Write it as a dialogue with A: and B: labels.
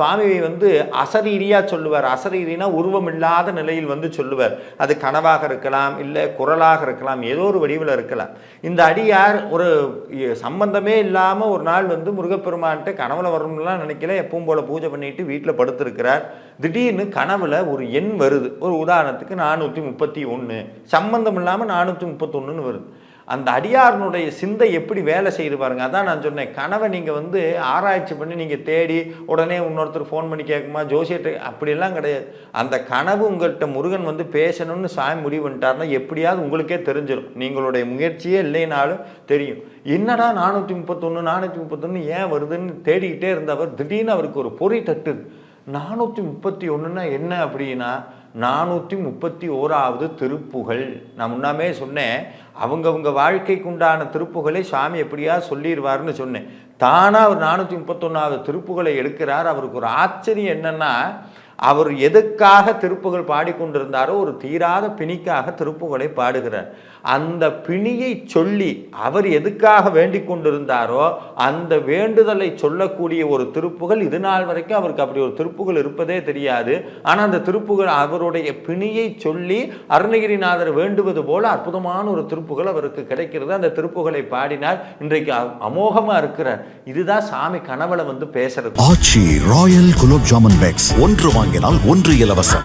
A: சுவாமியை வந்து அசரீரியாக சொல்லுவார். அசரீரினா உருவம் இல்லாத நிலையில் வந்து சொல்லுவார். அது கனவாக இருக்கலாம் இல்லை குரலாக இருக்கலாம் ஏதோ ஒரு வடிவில் இருக்கலாம். இந்த அடியார் ஒரு சம்பந்தமே இல்லாமல் ஒரு நாள் வந்து முருகப்பெருமான்ட்டு கனவுல வரணும்லாம் நினைக்கல. எப்பவும் போல பூஜை பண்ணிட்டு வீட்டில் படுத்திருக்கிறார். திடீர்னு கனவுல ஒரு எண் வருது. ஒரு உதாரணத்துக்கு நானூற்றி முப்பத்தி ஒன்று சம்பந்தம் இல்லாமல் நானூற்றி முப்பத்தொன்னுன்னு வருது. அந்த அடியாரனுடைய சிந்தை எப்படி வேலை செய்து பாருங்க. அதான் நான் சொன்னேன். கனவை நீங்கள் வந்து ஆராய்ச்சி பண்ணி நீங்கள் தேடி உடனே இன்னொருத்தர் ஃபோன் பண்ணி கேட்குமா? ஜோசியர்கிட்ட அப்படிலாம் கிடையாது. அந்த கனவு உங்கள்கிட்ட முருகன் வந்து பேசணும்னு சாமி முடிவு பண்ணிட்டாருன்னா எப்படியாவது உங்களுக்கே தெரிஞ்சிடும் நீங்களுடைய முயற்சியே இல்லைனாலும் தெரியும். என்னடா நானூற்றி முப்பத்தொன்று நானூற்றி முப்பத்தொன்று ஏன் வருதுன்னு தேடிக்கிட்டே இருந்தவர் திடீர்னு அவருக்கு ஒரு பொறி தட்டுது. நானூற்றி முப்பத்தி ஒன்றுனா என்ன அப்படின்னா நானூற்றி முப்பத்தி ஓராவது திருப்புகழ். நான் முன்னாமே சொன்னேன் அவங்கவுங்க வாழ்க்கைக்கு உண்டான திருப்புகளை சாமி எப்படியா சொல்லிடுவார்னு சொன்னேன். தானாக அவர் நானூற்றி முப்பத்தொன்னாவது திருப்புகளை எடுக்கிறார். அவருக்கு ஒரு ஆச்சரியம் என்னென்னா அவர் எதுக்காக திருப்புகள் பாடிக்கொண்டிருந்தாரோ ஒரு தீராத பிணிக்காக திருப்புகளை பாடுகிறார். அந்த பிணியை சொல்லி அவர் எதுக்காக வேண்டிக் கொண்டிருந்தாரோ அந்த வேண்டுதலை சொல்லக்கூடிய ஒரு திருப்புகள் இது நாள் வரைக்கும் அவருக்கு அப்படி ஒரு திருப்புகள் இருப்பதே தெரியாது. ஆனால் அந்த திருப்புகள் அவருடைய பிணியை சொல்லி அருணகிரிநாதர் வேண்டுவது போல அற்புதமான ஒரு திருப்புகள் அவருக்கு கிடைக்கிறது. அந்த திருப்புகளை பாடினால் இன்றைக்கு அமோகமாக இருக்கிறார். இதுதான் சாமி கனவுல வந்து பேசுறது.
B: ஆட்சி ராயல் குலோப் ஜாமன் பேக்ஸ் ஒன்று வாங்கினால் ஒன்று இலவசம்.